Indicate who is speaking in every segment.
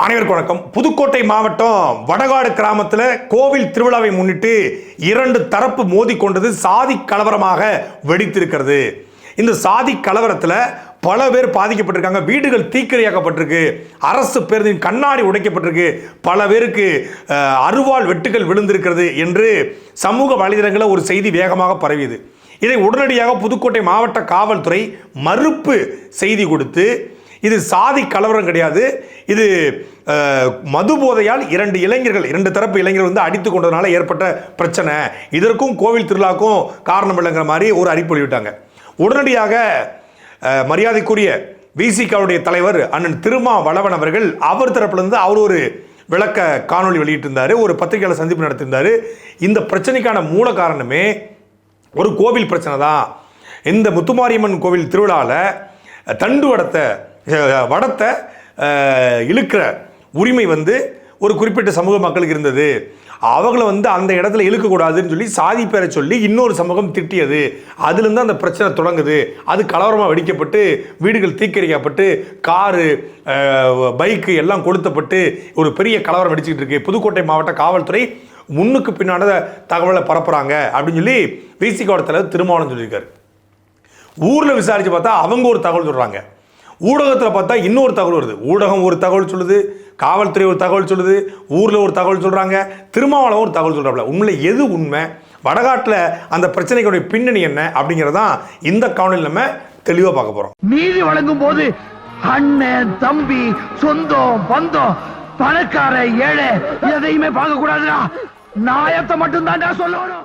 Speaker 1: அனைவருக்கும் வணக்கம். புதுக்கோட்டை மாவட்டம் வடகாடு கிராமத்தில் கோவில் திருவிழாவை முன்னிட்டு இரண்டு தரப்பு மோதிக்கொண்டது சாதி கலவரமாக வெடித்திருக்கிறது. இந்த சாதி கலவரத்தில் பல பேர் பாதிக்கப்பட்டிருக்காங்க. வீடுகள் தீக்கிரையாக்கப்பட்டிருக்கு. அரசு பேருந்தின் கண்ணாடி உடைக்கப்பட்டிருக்கு. பல பேருக்கு அருவாள் வெட்டுகள் விழுந்திருக்கிறது என்று சமூக வலைதளங்களில் ஒரு செய்தி வேகமாக பரவியது. இதை உடனடியாக புதுக்கோட்டை மாவட்ட காவல்துறை மறுப்பு செய்தி கொடுத்து இது சாதி கலவரம் கிடையாது. இது மது போதையால் இரண்டு இளைஞர்கள் இரண்டு தரப்பு இளைஞர்கள் வந்து அடித்து கொண்டதுனால ஏற்பட்ட பிரச்சனை. இதற்கும் கோவில் திருவிழாக்கும் காரணம் இல்லைங்கிற மாதிரி ஒரு அறிப்பு வெளியிட்டாங்க. உடனடியாக மரியாதைக்குரிய விசிகாவுடைய தலைவர் அண்ணன் திருமா வளவன் அவர்கள் அவர் தரப்புலேருந்து அவர் ஒரு விளக்க காணொளி வெளியிட்டிருந்தார். ஒரு பத்திரிகையாளர் சந்திப்பு நடத்தியிருந்தார். இந்த பிரச்சனைக்கான மூல காரணமே ஒரு கோவில் பிரச்சனை தான் இந்த முத்துமாரியம்மன் கோவில் திருவிழாவில் தண்டு வடத்தை வடத்தை இழுக்கிற உரிமை வந்து ஒரு குறிப்பிட்ட சமூக மக்களுக்கு இருந்தது. அவங்கள வந்து அந்த இடத்துல இழுக்கக்கூடாதுன்னு சொல்லி சாதி பேரை சொல்லி இன்னொரு சமூகம் திட்டியது. அதுலேருந்து அந்த பிரச்சனை தொடங்குது. அது கலவரமாக வெடிக்கப்பட்டு வீடுகள் தீக்கரிக்கப்பட்டு காரு பைக்கு எல்லாம் கொளுத்தப்பட்டு ஒரு பெரிய கலவரம் வெடிச்சிக்கிட்டு இருக்கு. புதுக்கோட்டை மாவட்ட காவல்துறை முன்னுக்கு பின்னான தகவலை பரப்புகிறாங்க அப்படின்னு சொல்லி விசிகோட தலைவர் திருமாவளம் சொல்லியிருக்காரு. ஊரில் விசாரித்து பார்த்தா அவங்க ஒரு தகவல் சொல்கிறாங்க ஊடகத்தில் பார்த்தா இன்னொரு தகவல் வருது. ஊடகம் ஒரு தகவல் சொல்லுது காவல்துறை ஒரு தகவல் சொல்லுது ஊரில் ஒரு தகவல் சொல்கிறாங்க திருமாவளவன் ஒரு தகவல் சொல்கிறாப்புல உண்மையில் எது உண்மை? வடகாட்டில் அந்த பிரச்சனைகளுடைய பின்னணி என்ன அப்படிங்கிறதான் இந்த காணொலியில் நம்ம தெளிவாக பார்க்க போகிறோம்
Speaker 2: நீதி வழங்கும் போது அண்ணன் தம்பி சொந்தம் பந்தம் பணக்கார ஏழை எதையுமே பார்க்க கூடாதுடா நாயத்தை மட்டும் தான் சொல்லணும்.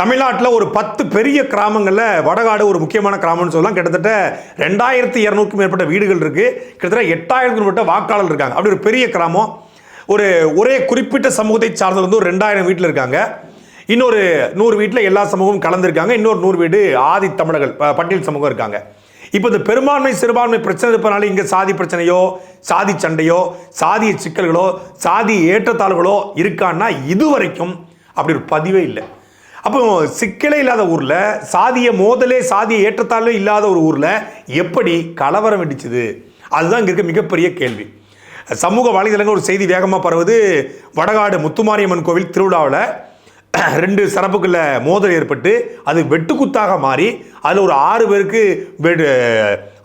Speaker 1: தமிழ்நாட்டில் ஒரு பத்து பெரிய கிராமங்களில் வடகாடு ஒரு முக்கியமான கிராமம்னு சொல்லலாம். கிட்டத்தட்ட ரெண்டாயிரத்தி இரநூறுக்கும் மேற்பட்ட வீடுகள் இருக்குது கிட்டத்தட்ட எட்டாயிரத்துக்கும் மேற்பட்ட வாக்காளர் இருக்காங்க. அப்படி ஒரு பெரிய கிராமம். ஒரு ஒரே குறிப்பிட்ட சமூகத்தை சார்ந்தது வந்து ஒரு ரெண்டாயிரம் வீட்டில் இருக்காங்க. இன்னொரு நூறு வீட்டில் எல்லா சமூகமும் கலந்துருக்காங்க. இன்னொரு நூறு வீடு ஆதி தமிழர்கள் பட்டியல் சமூகம் இருக்காங்க. இப்போ இந்த பெரும்பான்மை சிறுபான்மை பிரச்சனை இருப்பதனால இங்கே சாதி பிரச்சனையோ சாதி சண்டையோ சாதிய சிக்கல்களோ சாதி ஏற்றத்தாழ்வுகளோ இருக்கான்னா இதுவரைக்கும் அப்படி ஒரு பதிவே இல்லை. அப்போ சிக்கலே இல்லாத ஊரில் சாதிய மோதலே சாதிய ஏற்றத்தாழ்வு இல்லாத ஒரு ஊரில் எப்படி கலவரம் வெடிச்சது? அதுதான் இங்கே இருக்க மிகப்பெரிய கேள்வி. சமூக வலைதளங்கள் ஒரு செய்தி வேகமாக பரவுது. வடகாடு முத்துமாரியம்மன் கோவில் திருவிழாவில் ரெண்டு சிறப்புக்குள்ள மோதல் ஏற்பட்டு அது வெட்டுக்குத்தாக மாறி அதில் ஒரு ஆறு பேருக்கு வெடு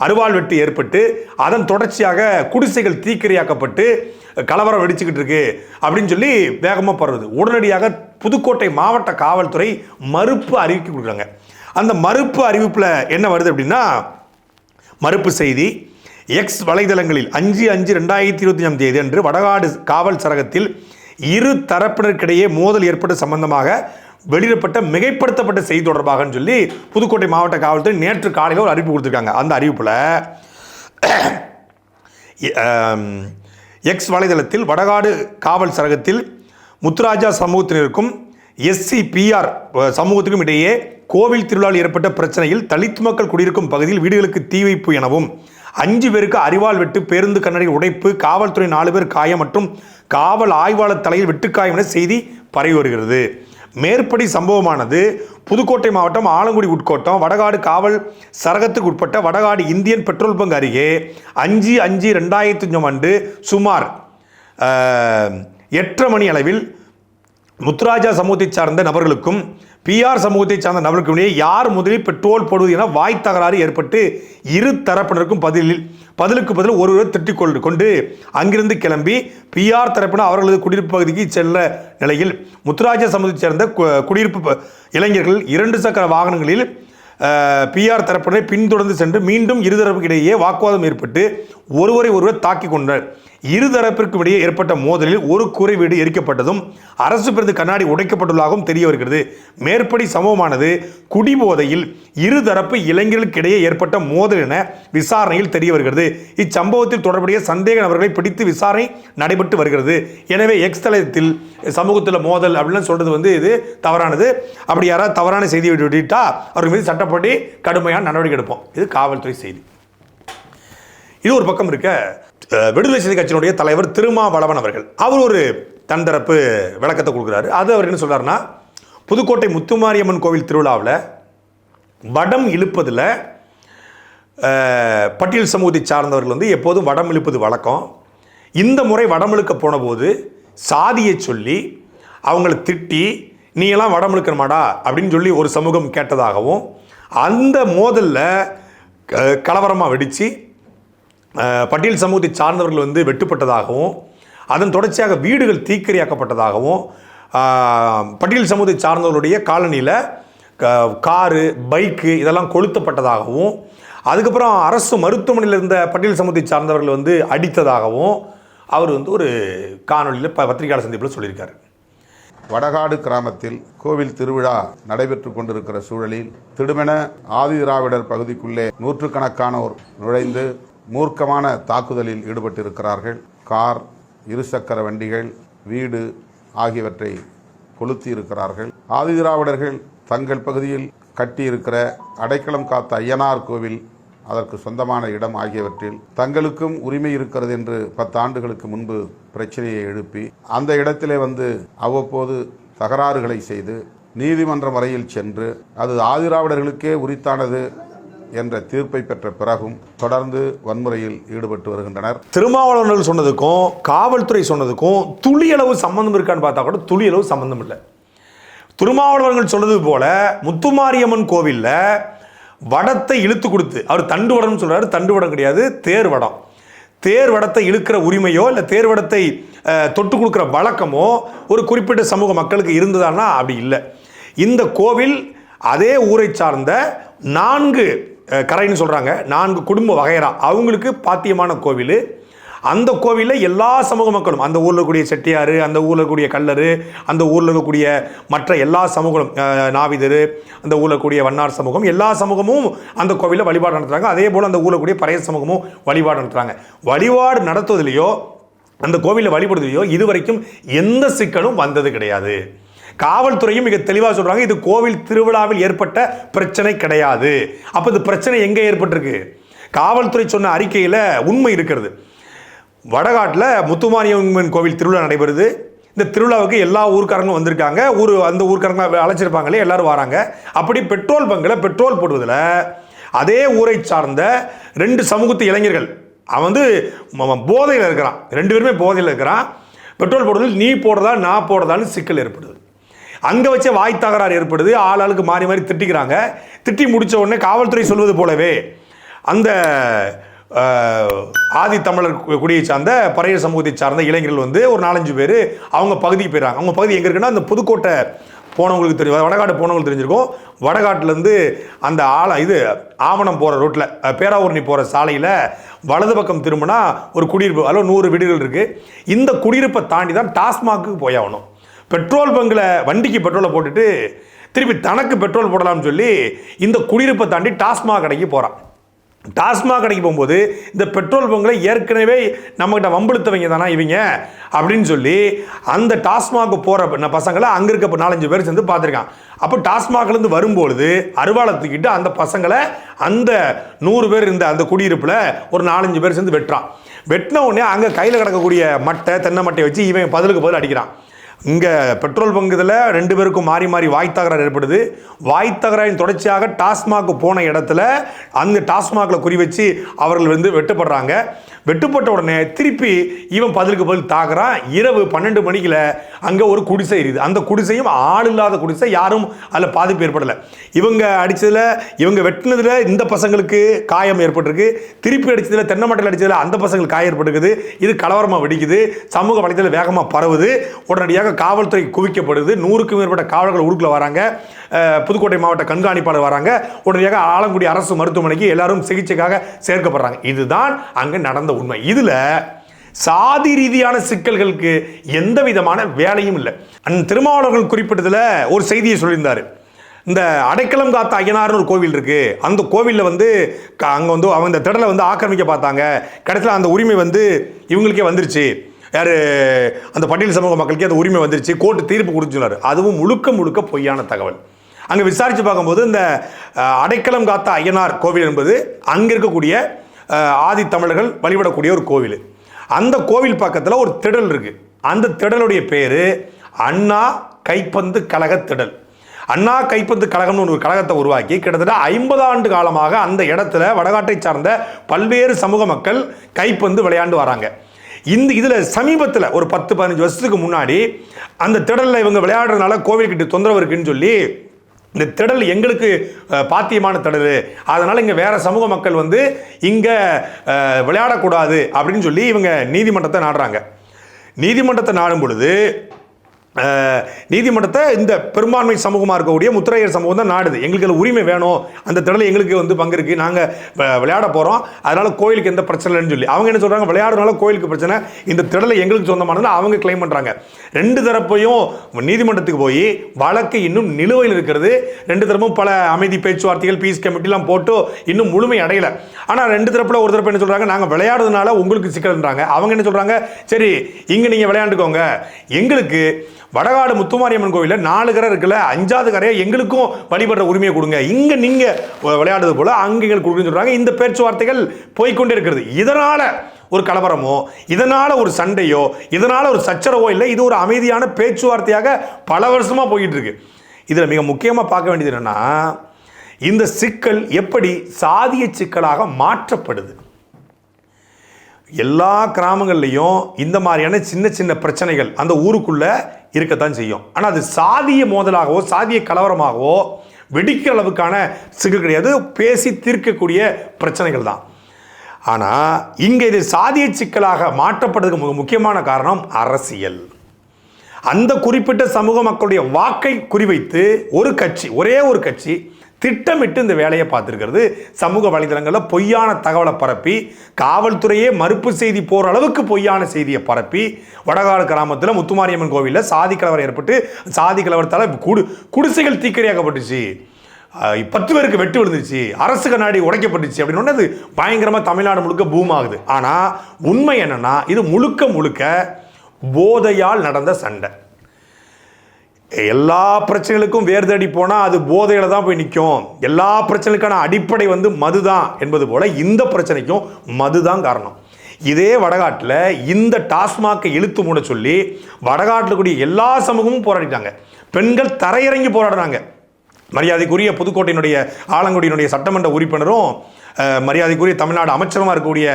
Speaker 1: அருவாள் வெட்டு ஏற்பட்டு அதன் தொடர்ச்சியாக குடிசைகள் தீக்கிரையாக்கப்பட்டு கலவரம் வெடிச்சுக்கிட்டு இருக்கு அப்படின்னு சொல்லி வேகமாக பரவுது உடனடியாக புதுக்கோட்டை மாவட்ட காவல்துறை மறுப்பு அறிவிக்க கொடுக்குறாங்க. அந்த மறுப்பு அறிவிப்பில் என்ன வருது அப்படின்னா மறுப்பு செய்தி எக்ஸ் வலைதளங்களில் அஞ்சு அஞ்சு ரெண்டாயிரத்தி இருபத்தி அஞ்சாம் தேதி அன்று வடகாடு காவல் சரகத்தில் இரு தரப்பினருக்கிடையே மோதல் ஏற்பட்ட சம்பந்தமாக வெளியிடப்பட்ட மிகைப்படுத்தப்பட்ட செய்தி தொடர்பாகன்னு சொல்லி புதுக்கோட்டை மாவட்ட காவல்துறை நேற்று காலையில் ஒரு அறிவிப்பு கொடுத்துருக்காங்க. அந்த அறிவிப்பில் எக்ஸ் வலைதளத்தில் வடகாடு காவல் சரகத்தில் முத்துராஜா சமூகத்தினருக்கும் எஸ்சி பிஆர் சமூகத்துக்கும் இடையே கோவில் திருவிழாவில் ஏற்பட்ட பிரச்சனையில் தலித் மக்கள் குடியிருக்கும் பகுதியில் வீடுகளுக்கு தீ வைப்பு எனவும் அஞ்சு பேருக்கு அறிவால் வெட்டு பேருந்து கண்ணாடி உடைப்பு காவல்துறை நாலு பேர் காயம் மற்றும் காவல் ஆய்வாளர் தலையில் வெட்டுக்காயம் என செய்தி பரவி வருகிறது. மேற்படி சம்பவமானது புதுக்கோட்டை மாவட்டம் ஆலங்குடி உட்கோட்டம் வடகாடு காவல் சரகத்துக்கு உட்பட்ட வடகாடு இந்தியன் பெட்ரோல் பங்க் அருகே அஞ்சு அஞ்சு ரெண்டாயிரத்தி அஞ்சாம் ஆண்டு சுமார் எட்டரை மணி அளவில் முத்துராஜா சமூகத்தைச் சார்ந்த நபர்களுக்கும் பிஆர் சமூகத்தைச் சார்ந்த நபர்களுக்கும் யார் முதலில் பெட்ரோல் போடுவது என வாய் தகராறு ஏற்பட்டு இரு தரப்பினருக்கும் பதிலில் பதிலுக்கு பதில் ஒருவர் திட்டிக் கொண்டு கொண்டு அங்கிருந்து கிளம்பி பிஆர் தரப்பினர் அவர்களது குடியிருப்பு பகுதிக்கு செல்ல நிலையில் முத்துராஜ சமூகத்தைச் சேர்ந்த குடியிருப்பு ப- இளைஞர்கள் இரண்டு சக்கர வாகனங்களில் பிஆர் தரப்பினரை பின்தொடர்ந்து சென்று மீண்டும் இருதரப்புக்கு இடையே வாக்குவாதம் ஏற்பட்டு ஒருவரை ஒருவர் தாக்கிக் கொண்டனர். இருதரப்பிற்கும் இடையே ஏற்பட்ட மோதலில் ஒரு கூரை வீடு எரிக்கப்பட்டதும் அரசு பேருந்து கண்ணாடி உடைக்கப்பட்டுள்ளதாகவும் தெரிய வருகிறது. மேற்படி சம்பவமானது குடிபோதையில் இருதரப்பு இளைஞர்களுக்கிடையே ஏற்பட்ட மோதல் என விசாரணையில் தெரிய வருகிறது. இச்சம்பவத்தில் தொடர்புடைய சந்தேக நபர்களை பிடித்து விசாரணை நடைபெற்று வருகிறது. எனவே எக்ஸ் தளத்தில் சமூகத்தில் மோதல் அப்படின்னு சொல்றது வந்து இது தவறானது. அப்படி யாராவது தவறான செய்தி விட்டுவிட்டா அவர்கள் மீது சட்டப்படி கடுமையான நடவடிக்கை எடுப்போம். இது காவல்துறை செய்தி. இது ஒரு பக்கம் இருக்க விடுதலை சிறுத்தை கட்சியினுடைய தலைவர் திருமாவளவன் அவர்கள். அவர் ஒரு தன்தரப்பு விளக்கத்தை கொடுக்குறாரு. அது அவர் என்ன சொல்கிறாருன்னா புதுக்கோட்டை முத்துமாரியம்மன் கோவில் திருவிழாவில் வடம் இழுப்பதில் பட்டியல் சமூகத்தை சார்ந்தவர்கள் வந்து எப்போதும் வடம் இழுப்பது வழக்கம். இந்த முறை வடம் இழுக்க போனபோது சாதியை சொல்லி அவங்கள திட்டி நீ எல்லாம் வடம் இழுக்கணுமாடா? அப்படின்னு சொல்லி ஒரு சமூகம் கேட்டதாகவும் அந்த மோதலில் கலவரமாக வெடித்து பட்டியல் சமூகத்தை சார்ந்தவர்கள் வந்து வெட்டுப்பட்டதாகவும் அதன் தொடர்ச்சியாக வீடுகள் தீக்கிரையாக்கப்பட்டதாகவும் பட்டியல் சமூகத்தை சார்ந்தவர்களுடைய காலனியில் காரு பைக்கு இதெல்லாம் கொளுத்தப்பட்டதாகவும் அதுக்கப்புறம் அரசு மருத்துவமனையில் இருந்த பட்டியல் சமூகத்தை சார்ந்தவர்கள் வந்து அடித்ததாகவும் அவர் வந்து ஒரு காணொலியில் ப பத்திரிகையாளர் சந்திப்பில் சொல்லியிருக்காரு.
Speaker 3: வடகாடு கிராமத்தில் கோவில் திருவிழா நடைபெற்று கொண்டிருக்கிற சூழலில் திடுமென ஆதிதிராவிடர் பகுதிக்குள்ளே நூற்றுக்கணக்கானோர் நுழைந்து மூர்க்கமான தாக்குதலில் ஈடுபட்டிருக்கிறார்கள். கார் இருசக்கர வண்டிகள் வீடு ஆகியவற்றை கொளுத்தி இருக்கிறார்கள் ஆதிதிராவிடர்கள் தங்கள் பகுதியில் கட்டியிருக்கிற அடைக்கலம் காத்த ஐயனார் கோவில் அதற்கு சொந்தமான இடம் ஆகியவற்றில் தங்களுக்கும் உரிமை இருக்கிறது என்று பத்து ஆண்டுகளுக்கு முன்பு பிரச்சனையை எழுப்பி அந்த இடத்திலே வந்து அவ்வப்போது தகராறுகளை செய்து நீதிமன்றம் வரையில் சென்று அது ஆதிராவிடர்களுக்கே உரித்தானது என்ற தீர்ப்பை பெற்ற பிறகும் தொடர்ந்து வன்முறையில் ஈடுபட்டு வருகின்றனர்.
Speaker 1: திருமாவளவர்கள் சொன்னதுக்கும் காவல்துறை சொன்னதுக்கும் துளியளவு சம்பந்தம் இருக்கான்னு பார்த்தா கூட துளியளவு சம்பந்தம் இல்லை. திருமாவளவர்கள் சொன்னது போல முத்துமாரியம்மன் கோவிலில் வடத்தை இழுத்து கொடுத்து அவர் தண்டு வடம்னு சொல்கிறாரு தண்டு வடம் கிடையாது தேர் வடம். தேர் வடத்தை இழுக்கிற உரிமையோ இல்லை தேர் வடத்தை தொட்டு கொடுக்குற வழக்கமோ ஒரு குறிப்பிட்ட சமூக மக்களுக்கு இருந்ததானா அப்படி இல்லை. இந்த கோவில் அதே ஊரை சார்ந்த நான்கு கரைன்னு சொல்கிறாங்க நான்கு குடும்ப வகையறா. அவங்களுக்கு பாத்தியமான கோவில். அந்த கோவிலில் எல்லா சமூக மக்களும் அந்த ஊரில் இருக்கக்கூடிய செட்டியார் அந்த ஊரில் இருக்கக்கூடிய கல்லர் அந்த ஊரில் இருக்கக்கூடிய மற்ற எல்லா சமூகங்களும் நாவிதர் அந்த ஊரில் இருக்கக்கூடிய வண்ணார் சமூகம் எல்லா சமூகமும் அந்த கோவிலில் வழிபாடு நடத்துகிறாங்க அதே போல் அந்த ஊரில் கூடிய பழைய சமூகமும் வழிபாடு நடத்துகிறாங்க வழிபாடு நடத்துவதிலேயோ அந்த கோவிலில் வழிபடுவதிலையோ இதுவரைக்கும் எந்த சிக்கலும் வந்தது கிடையாது. காவல்துறையும் மிக தெளிவாக சொல்றாங்க இது கோவில் திருவிழாவில் ஏற்பட்ட பிரச்சனை கிடையாது. அப்போ இந்த பிரச்சனை எங்கே ஏற்பட்டிருக்கு? காவல்துறை சொன்ன அறிக்கையில் உண்மை இருக்கிறது. வடகாட்டில் முத்துமாரியம்மன் கோவில் திருவிழா நடைபெறுது. இந்த திருவிழாவுக்கு எல்லா ஊர்க்காரங்களும் வந்திருக்காங்க. ஊர் அந்த ஊர்க்காரங்க அழைச்சிருப்பாங்களே எல்லாரும் வராங்க. அப்படி பெட்ரோல் பங்கில் பெட்ரோல் போடுவதில் அதே ஊரை சார்ந்த ரெண்டு சமூகத்து இளைஞர்கள் அவன் வந்து போதையில் இருக்கிறான். ரெண்டு பேருமே போதையில் இருக்கிறான். பெட்ரோல் போடுவதில் நீ போடுறதா நான் போடுறதான்னு சிக்கல் ஏற்படுது. அங்கே வச்ச வாய் தகராறு ஏற்படுது. ஆள் ஆளுக்கு மாறி மாறி திட்டிக்கிறாங்க. திட்டி முடித்த உடனே காவல்துறை சொல்வது போலவே அந்த ஆதி தமிழர் கு- குடியை சார்ந்த பறைய சமூகத்தை சார்ந்த இளைஞர்கள் வந்து ஒரு நாலஞ்சு பேர் அவங்க பகுதிக்கு போயிடுறாங்க அவங்க பகுதி எங்கே இருக்குன்னா அந்த புதுக்கோட்டை போனவங்களுக்கு தெரியும். வடகாடு போனவங்களுக்கு தெரிஞ்சிருக்கும். வடகாட்டிலேருந்து அந்த ஆள இது ஆவணம் போகிற ரோட்டில் பேராவூர்ணி போகிற சாலையில் வலது பக்கம் திரும்பினா ஒரு குடியிருப்பு அதில் நூறு வீடுகள் இருக்குது இந்த குடியிருப்பை தாண்டி தான் டாஸ்மாக்கு போயாகணும் பெட்ரோல் பங்கில் வண்டிக்கு பெட்ரோலை போட்டுட்டு திருப்பி தனக்கு பெட்ரோல் போடலாம்னு சொல்லி இந்த குடியிருப்பை தாண்டி டாஸ்மாக் கடைக்கு போகிறான் டாஸ்மாக் கடைக்கு போகும்போது இந்த பெட்ரோல் பங்கில் ஏற்கனவே நம்மகிட்ட வம்பிழுத்தவங்க தானா இவங்க? அப்படின்னு சொல்லி அந்த டாஸ்மாக் போகிற பசங்களை அங்கே இருக்க நாலஞ்சு பேர் சேர்ந்து பார்த்துருக்கான். அப்போ டாஸ்மாக்லேருந்து வரும்பொழுது அருவாளை தூக்கிட்டு அந்த பசங்களை அந்த நூறு பேர் இருந்த அந்த குடியிருப்பில் ஒரு நாலஞ்சு பேர் சேர்ந்து வெட்டுறான். வெட்டின உடனே அங்கே கையில் கிடக்கக்கூடிய மட்டை தென்னை மட்டையை வச்சு இவன் பதிலுக்கு பதில் அடிக்கிறான். இங்கே பெட்ரோல் பங்கு இதில் ரெண்டு பேருக்கும் மாறி மாறி வாய் தகராறு ஏற்படுது. வாய் தகராறின் தொடர்ச்சியாக டாஸ்மாக் போன இடத்துல அந்த டாஸ்மாகில் குறி வச்சு அவர்கள் வந்து வெட்டுப்படுறாங்க. வெட்டுப்பட்ட உடனே திருப்பி இவன் பதிலுக்கு பதில் தாக்குறான். இரவு பன்னெண்டு மணிக்கில் அங்கே ஒரு குடிசை இருக்குது. அந்த குடிசையும் ஆள் இல்லாத குடிசை. யாரும் அதில் பாதிப்பு ஏற்படலை. இவங்க அடித்ததில் இவங்க வெட்டினதில் இந்த பசங்களுக்கு காயம் ஏற்பட்டிருக்கு. திருப்பி அடித்ததில் தென்னை மட்டையில் அடித்ததில் அந்த பசங்களுக்கு காயம் ஏற்பட்டுருக்குது. இது கலவரமாக வெடிக்குது. சமூக வலைத்தளம் வேகமாக பரவுது. உடனடியாக காவல்துறை குவிக்கப்படுது. நூறுக்கும் மேற்பட்ட காவலர்கள் ஊருக்குள்ள வராங்க. புதுக்கோட்டை மாவட்ட கண்காணிப்பாளர் வராங்க. உடனடியாக ஆலங்குடி அரசு மருத்துவமனைக்கு எல்லாரும் சிகிச்சைக்காக சேர்க்கப்படுறாங்க. இதுதான் அங்கே நடந்த உண்மை. இதில் சாதி ரீதியான சிக்கல்களுக்கு எந்த விதமான வேலையும் இல்லை. அந் திருமாவளவர்கள் குறிப்பிட்டதில் ஒரு செய்தியை சொல்லியிருந்தார். இந்த அடைக்கலம் காத்த ஐயனார்னு ஒரு கோவில் இருக்கு. அந்த கோவிலில் வந்து க- வந்து அவங்க இந்த திடலை வந்து ஆக்கிரமிக்க பார்த்தாங்க. கடைசியில் அந்த உரிமை வந்து இவங்களுக்கே வந்துருச்சு. யார் அந்த பட்டியல் சமூக மக்களுக்கே அந்த உரிமை வந்துருச்சு கோர்ட்டு தீர்ப்பு கொடுத்துருந்தாரு அதுவும் முழுக்க முழுக்க பொய்யான தகவல். அங்கே விசாரித்து பார்க்கும்போது இந்த அடைக்கலம் காத்த ஐயனார் கோவில் என்பது அங்கே இருக்கக்கூடிய ஆதி தமிழர்கள் வழிபடக்கூடிய ஒரு கோவில். அந்த கோவில் பக்கத்தில் ஒரு திடல் இருக்குது அந்த திடலுடைய பேர் அண்ணா கைப்பந்து கழக திடல். அண்ணா கைப்பந்து கழகம்னு ஒரு கழகத்தை உருவாக்கி கிட்டத்தட்ட ஐம்பது ஆண்டு காலமாக அந்த இடத்துல வடகாட்டை சார்ந்த பல்வேறு சமூக மக்கள் கைப்பந்து விளையாண்டு வராங்க. இந்த இதில் சமீபத்தில் ஒரு பத்து பதினஞ்சு வருஷத்துக்கு முன்னாடி அந்த திடலில் இவங்க விளையாடுறதுனால கோவில்கிட்ட தொந்தரவு இருக்குன்னு சொல்லி இந்த திடல் எங்களுக்கு பாத்தியமான திடல். அதனால் இங்கே வேறு சமூக மக்கள் வந்து இங்கே விளையாடக்கூடாது அப்படின்னு சொல்லி இவங்க நீதிமன்றத்தை நாடுறாங்க. நீதிமன்றத்தை நாடும் பொழுது நீதிமன்றத்தை இந்த பெரும்பான்மை சமூகமாக இருக்கக்கூடிய முத்திரையர் சமூகம் தான் நாடுது. எங்களுக்கு அதில் உரிமை வேணும். அந்த திடலை எங்களுக்கு வந்து பங்கு இருக்குது நாங்கள் விளையாட போகிறோம் அதனால் கோயிலுக்கு எந்த பிரச்சனை இல்லைன்னு சொல்லி. அவங்க என்ன சொல்கிறாங்க விளையாடுறதுனால கோயிலுக்கு பிரச்சனை. இந்த திடலை எங்களுக்கு சொந்தமானது அவங்க கிளைம் பண்ணுறாங்க ரெண்டு தரப்பையும் நீதிமன்றத்துக்கு போய் வழக்கு இன்னும் நிலுவையில் இருக்கிறது. ரெண்டு தரப்பும் பல அமைதி பேச்சுவார்த்தைகள் பீஸ் கமிட்டிலாம் போட்டு இன்னும் முழுமை அடையலை. ஆனால் ரெண்டு தரப்பில் ஒரு தரப்பு என்ன சொல்கிறாங்க நாங்கள் விளையாடுறதுனால உங்களுக்கு சிக்கல்ன்றாங்க. அவங்க என்ன சொல்கிறாங்க சரி இங்கே நீங்கள் விளையாண்டுக்கோங்க. எங்களுக்கு வடகாடு முத்துமாரியம்மன் கோவிலில் நாலு கரை இருக்குல்ல அஞ்சாவது கரையை எங்களுக்கும் வழிபடுற உரிமையை கொடுங்க. இங்கே நீங்கள் விளையாடுறது போல அங்கே எங்களுக்கு கொடுக்குன்னு சொல்கிறாங்க இந்த பேச்சுவார்த்தைகள் போய்க்கொண்டே இருக்கிறது இதனால் ஒரு கலவரமோ இதனால் ஒரு சண்டையோ இதனால் ஒரு சச்சரவோ இல்லை. இது ஒரு அமைதியான பேச்சுவார்த்தையாக பல வருஷமாக போயிட்டு இருக்கு இதில் மிக முக்கியமாக பார்க்க வேண்டியது என்னென்னா இந்த சிக்கல் எப்படி சாதிய சிக்கலாக மாற்றப்படுது? எல்லா கிராமங்கள்லேயும் இந்த மாதிரியான சின்ன சின்ன பிரச்சனைகள் அந்த ஊருக்குள்ளே இருக்கத்தான் செய்யும். ஆனால் அது சாதிய மோதலாகவோ சாதிய கலவரமாகவோ வெடிக்கிற அளவுக்கான சிக்கல் கிடையாது. பேசி தீர்க்கக்கூடிய பிரச்சனைகள் தான். ஆனால் இங்கே இது சாதிய சிக்கலாக மாற்றப்படுறதுக்கு மிக முக்கியமான காரணம் அரசியல். அந்த குறிப்பிட்ட சமூக மக்களுடைய வாக்கை குறிவைத்து ஒரு கட்சி ஒரே ஒரு கட்சி திட்டமிட்டு இந்த வேலையை பார்த்துருக்கிறது. சமூக வலைதளங்களில் பொய்யான தகவலை பரப்பி காவல்துறையே மறுப்பு செய்தி போகிற அளவுக்கு பொய்யான செய்தியை பரப்பி வடகாடு கிராமத்தில் முத்துமாரியம்மன் கோவிலில் சாதி கலவரம் ஏற்பட்டு சாதி கலவரத்தால் குடு குடிசைகள் தீக்கிரையாக்கப்பட்டுச்சு பத்து பேருக்கு வெட்டு விழுந்துச்சு அரசு கண்ணாடி உடைக்கப்பட்டுச்சு அப்படின்னு அது பயங்கரமாக தமிழ்நாடு முழுக்க பூம் ஆகுது. ஆனால் உண்மை என்னென்னா இது முழுக்க முழுக்க போதையால் நடந்த சண்டை. எல்லா பிரச்சனைகளுக்கும் வேர் தேடி போனால் அது போதையில் தான் போய் நிற்கும் எல்லா பிரச்சனைக்கான அடிப்படை வந்து மது தான் என்பது போல் இந்த பிரச்சனைக்கும் மது தான் காரணம். இதே வடகாட்டில் இந்த டாஸ்மாக்கை இழுத்து மூட சொல்லி வடகாட்டில் கூடிய எல்லா சமூகமும் போராடிட்டாங்க. பெண்கள் தரையிறங்கி போராடுறாங்க. மரியாதைக்குரிய புதுக்கோட்டையினுடைய ஆலங்குடியினுடைய சட்டமன்ற உறுப்பினரும் மரியாதைக்குரிய தமிழ்நாடு அமைச்சருமா இருக்கக்கூடிய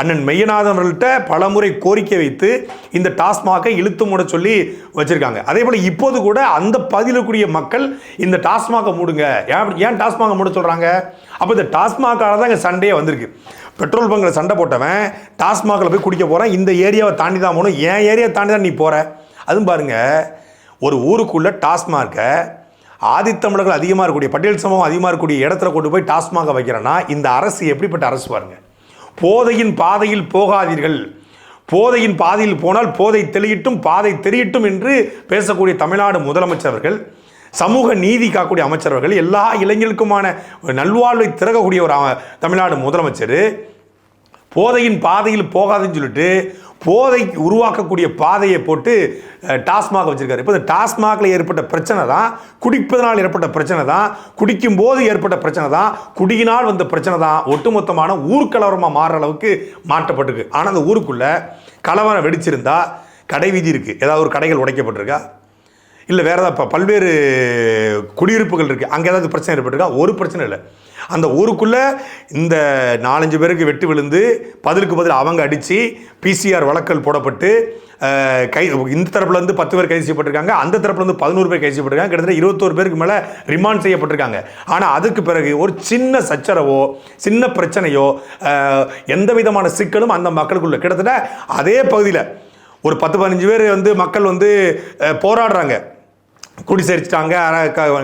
Speaker 1: அண்ணன் மெய்யநாதன் அவர்கள்ட்ட பலமுறை கோரிக்கை வைத்து இந்த டாஸ்மாகை இழுத்து மூட சொல்லி வச்சுருக்காங்க. அதே போல் இப்போது கூட அந்த பகுதியிலக்கூடிய மக்கள் இந்த டாஸ்மாகை மூடுங்க. ஏன் ஏன் டாஸ்மாகை மூட சொல்கிறாங்க அப்போ இந்த டாஸ்மாகால தான் இங்கே சண்டையே வந்திருக்கு. பெட்ரோல் பங்கில் சண்டை போட்டவன் டாஸ்மாகில் போய் குடிக்க போகிறான் இந்த ஏரியாவை தாண்டி தான் போகணும். என் ஏரியாவை தாண்டி தான் நீ போகிற அதுவும் பாருங்கள் ஒரு ஊருக்குள்ளே டாஸ்மார்க்கை ஆதித்தமிழர்கள் அதிகமாக இருக்கக்கூடிய பட்டியல் சமூகம் அதிகமாக இருக்கக்கூடிய இடத்துல கொண்டு போய் டாஸ்மாக வைக்கிறேன்னா இந்த அரசு எப்படிப்பட்ட அரசு பாருங்க. போதையின் பாதையில் போகாதீர்கள். போதையின் பாதையில் போனால் போதை தெளியிட்டும் பாதை தெரியட்டும் என்று பேசக்கூடிய தமிழ்நாடு முதலமைச்சர்கள் சமூக நீதி காக்கக்கூடிய அமைச்சர்கள் எல்லா இளைஞர்களுக்குமான நல்வாழ்வை திறக்கக்கூடிய ஒரு தமிழ்நாடு முதலமைச்சர் போதையின் பாதையில் போகாதுன்னு சொல்லிட்டு போதை உருவாக்கக்கூடிய பாதையை போட்டு டாஸ்மாக வச்சுருக்காரு. இப்போ இந்த டாஸ்மாகில் ஏற்பட்ட பிரச்சனை தான் குடிப்பதனால் ஏற்பட்ட பிரச்சனை தான் குடிக்கும் போது ஏற்பட்ட பிரச்சனை தான் குடியினால் வந்த பிரச்சனை தான் ஒட்டுமொத்தமான ஊர்க்கலவரமாக மாறுற அளவுக்கு மாற்றப்பட்டிருக்கு. ஆனால் அந்த ஊருக்குள்ளே கலவரம் வெடிச்சிருந்தா கடை வீதி இருக்குது ஏதாவது ஒரு கடைகள் உடைக்கப்பட்டிருக்கா? இல்லை வேறு ஏதாவது இப்போ பல்வேறு குடியிருப்புகள் இருக்குது அங்கே ஏதாவது பிரச்சனை ஏற்பட்டிருக்கா? ஒரு பிரச்சனை இல்லை. அந்த ஊருக்குள்ளே இந்த நாலஞ்சு பேருக்கு வெட்டு விழுந்து பதிலுக்கு பதில் அவங்க அடித்து பிசிஆர் வழக்கல் போடப்பட்டு கை இந்த தரப்புலேருந்து பத்து பேர் கைது செய்யப்பட்டிருக்காங்க. அந்த தரப்புலேருந்து பதினோரு பேர் கைது செய்யப்பட்டிருக்காங்க. கிட்டத்தட்ட இருபத்தோரு பேருக்கு மேலே ரிமாண்ட் செய்யப்பட்டிருக்காங்க. ஆனால் அதுக்கு பிறகு ஒரு சின்ன சச்சரவோ சின்ன பிரச்சனையோ எந்த விதமான சிக்கலும் அந்த மக்களுக்குள்ள கிட்டத்தட்ட அதே பகுதியில் ஒரு பத்து பதினஞ்சு பேர் வந்து மக்கள் வந்து போராடுறாங்க. குடிசரிச்சிட்டாங்க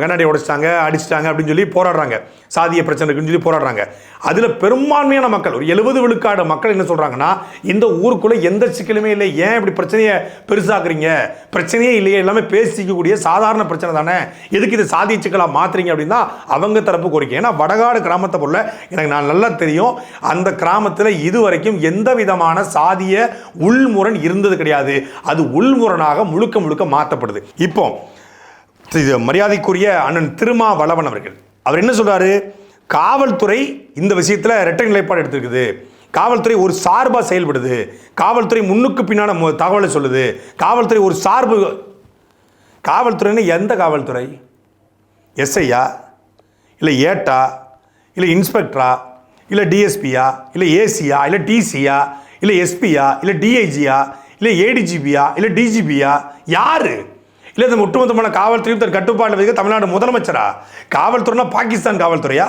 Speaker 1: கண்ணாடி உடைச்சிட்டாங்க அடிச்சிட்டாங்க அப்படின்னு சொல்லி போராடுறாங்க. சாதிய பிரச்சனை இருக்குன்னு சொல்லி போராடுறாங்க. அதில் பெரும்பான்மையான மக்கள் ஒரு எழுபது விழுக்காடு மக்கள் என்ன சொல்கிறாங்கன்னா இந்த ஊருக்குள்ளே எந்த சிக்கலுமே இல்லை. ஏன் இப்படி பிரச்சனையை பெருசாக்குறீங்க? பிரச்சனையே இல்லையே. எல்லாமே பேசிக்கக்கூடிய சாதாரண பிரச்சனை தானே. எதுக்கு இது சாதிய சிக்கலாக மாற்றுறீங்க அப்படின்னா அவங்க தரப்பு கோரிக்கை. ஏன்னா வடகாடு கிராமத்தை போல எனக்கு நான் நல்லா தெரியும். அந்த கிராமத்தில் இதுவரைக்கும் எந்த விதமான சாதிய உள்முரண் இருந்தது கிடையாது. அது உள்முரணாக முழுக்க முழுக்க மாற்றப்படுது இப்போ இது மரியாதைக்குரிய அண்ணன் திருமா வளவன் அவர்கள். அவர் என்ன சொல்றாரு? காவல்துறை இந்த விஷயத்தில் இரட்டை நிலைப்பாடு எடுத்திருக்குது. காவல்துறை ஒரு சார்பாக செயல்படுது. காவல்துறை முன்னுக்கு பின்னான தகவலை சொல்லுது. காவல்துறை ஒரு சார்பு. காவல்துறைன்னு எந்த காவல்துறை? எஸ்ஐயா? இல்லை ஏட்டா? இல்லை இன்ஸ்பெக்டரா? இல்லை டிஎஸ்பியா? இல்லை ஏசியா? இல்லை டிசியா? இல்லை எஸ்பியா? இல்லை டிஐஜியா? இல்லை ஏடிஜிபியா? இல்லை டிஜிபியா? யாரு? இல்லை இந்த ஒட்டுமொத்தமான காவல்துறையும் தன் கட்டுப்பாட்டில் வைக்க தமிழ்நாடு முதலமைச்சரா? காவல்துறைனா பாகிஸ்தான் காவல்துறையா?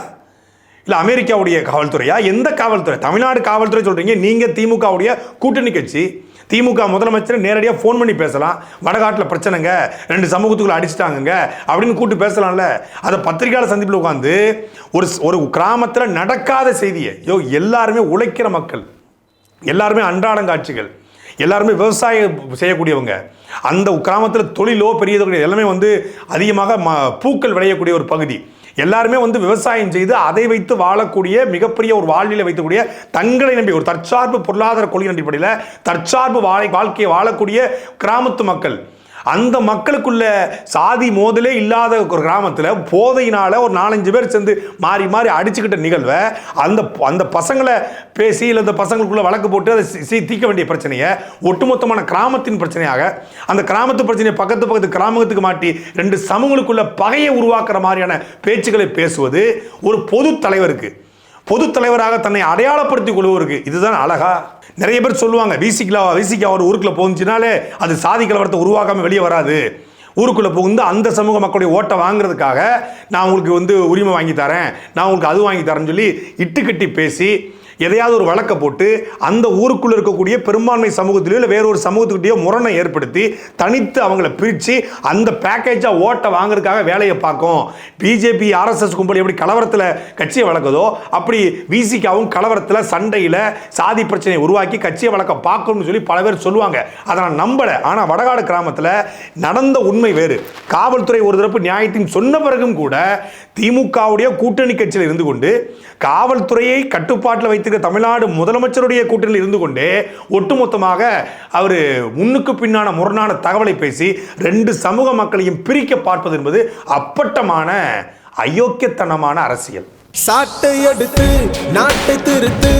Speaker 1: இல்லை அமெரிக்காவுடைய காவல்துறையா? எந்த காவல்துறை? தமிழ்நாடு காவல்துறை சொல்கிறீங்க நீங்கள் திமுகவுடைய கூட்டணி கட்சி. திமுக முதலமைச்சர் நேரடியாக ஃபோன் பண்ணி பேசலாம். வடகாட்டில் பிரச்சனைங்க ரெண்டு சமூகத்துக்குள்ள அடிச்சிட்டாங்கங்க அப்படின்னு கூப்பிட்டு பேசலாம்ல. அதை பத்திரிகையாளர் சந்திப்பில் உட்காந்து ஒரு ஒரு கிராமத்தில் நடக்காத செய்தியை யோ எல்லாருமே உழைக்கிற மக்கள் எல்லாருமே அன்றாடம் காட்சிகள் எல்லாருமே விவசாயம் செய்யக்கூடியவங்க. அந்த கிராமத்தில் தொழிலோ பெரியதோ கிடையாது. எல்லாமே வந்து அதிகமாக ம பூக்கள் விளையக்கூடிய ஒரு பகுதி. எல்லாருமே வந்து விவசாயம் செய்து அதை வைத்து வாழக்கூடிய மிகப்பெரிய ஒரு வாழ்நிலை வைக்கக்கூடிய தங்களை நம்பி ஒரு தற்சார்பு பொருளாதார கொள்கை அடிப்படையில் தற்சார்பு வாழை வாழ்க்கையை வாழக்கூடிய கிராமத்து மக்கள். அந்த மக்களுக்குள்ள சாதி மோதலே இல்லாத ஒரு கிராமத்தில் போதையினால் ஒரு நாலஞ்சு பேர் சேர்ந்து மாறி மாறி அடிச்சுக்கிட்ட நிகழ்வை அந்த அந்த பசங்களை பேசி இல்லை அந்த பசங்களுக்குள்ளே வழக்கு போட்டு அதை சி- தீர்க்க வேண்டிய பிரச்சனையை ஒட்டுமொத்தமான கிராமத்தின் பிரச்சனையாக அந்த கிராமத்து பிரச்சனையை பக்கத்து பக்கத்து கிராமத்துக்கு மாட்டி ரெண்டு சமூகங்களுக்குள்ள பகையை உருவாக்குற மாதிரியான பேச்சுக்களை பேசுவது ஒரு பொது தலைவருக்கு பொது தலைவராக தன்னை அடையாளப்படுத்திக் கொள்வதற்கு இதுதான் அழகா? நிறைய பேர் சொல்லுவாங்க விசிக்கலா விசிக்கு அவர் ஊருக்குள்ள போந்துச்சுனாலே அது சாதி கலவரத்தை உருவாக்காம வெளியே வராது. ஊருக்குள்ளே புகுந்து அந்த சமூக மக்களுடைய ஓட்டை வாங்குறதுக்காக நான் உங்களுக்கு வந்து உரிமை வாங்கி தரேன் நான் உங்களுக்கு அது வாங்கி தரேன்னு சொல்லி இட்டுக்கட்டி பேசி எதையாவது ஒரு வழக்கை போட்டு அந்த ஊருக்குள்ளே இருக்கக்கூடிய பெரும்பான்மை சமூகத்திலேயோ இல்லை வேற ஒரு சமூகத்துக்கிட்டேயோ முரணை ஏற்படுத்தி தனித்து அவங்கள பிரித்து அந்த பேக்கேஜாக ஓட்டை வாங்குறதுக்காக வேலையை பார்க்கும். பிஜேபி ஆர்எஸ்எஸ் கும்பல் எப்படி கலவரத்தில் கட்சியை வளர்க்குதோ அப்படி விசிகாவும் கலவரத்தில் சண்டையில் சாதி பிரச்சனையை உருவாக்கி கட்சியை வளர்க்க பார்க்கணும்னு சொல்லி பல பேர் சொல்லுவாங்க. அதை நான் நம்பலை. ஆனால் வடகாடு கிராமத்தில் நடந்த உண்மை வேறு. காவல்துறை ஒரு தரப்பு நியாயத்தின் சொன்ன பிறகும் கூட திமுகவுடைய கூட்டணி கட்சியில் இருந்து கொண்டு காவல்துறையை கட்டுப்பாட்டில் வைத்திருக்க தமிழ்நாடு முதலமைச்சருடைய கூட்டணியில் இருந்து கொண்டே ஒட்டுமொத்தமாக அவர் முன்னுக்கு பின்னான முரணான தகவலை பேசி ரெண்டு சமூக மக்களையும் பிரிக்க பார்ப்பது என்பது அப்பட்டமான அயோக்கியத்தனமான அரசியல்.
Speaker 4: சாட்டை எடுத்து நாட்டை திருத்து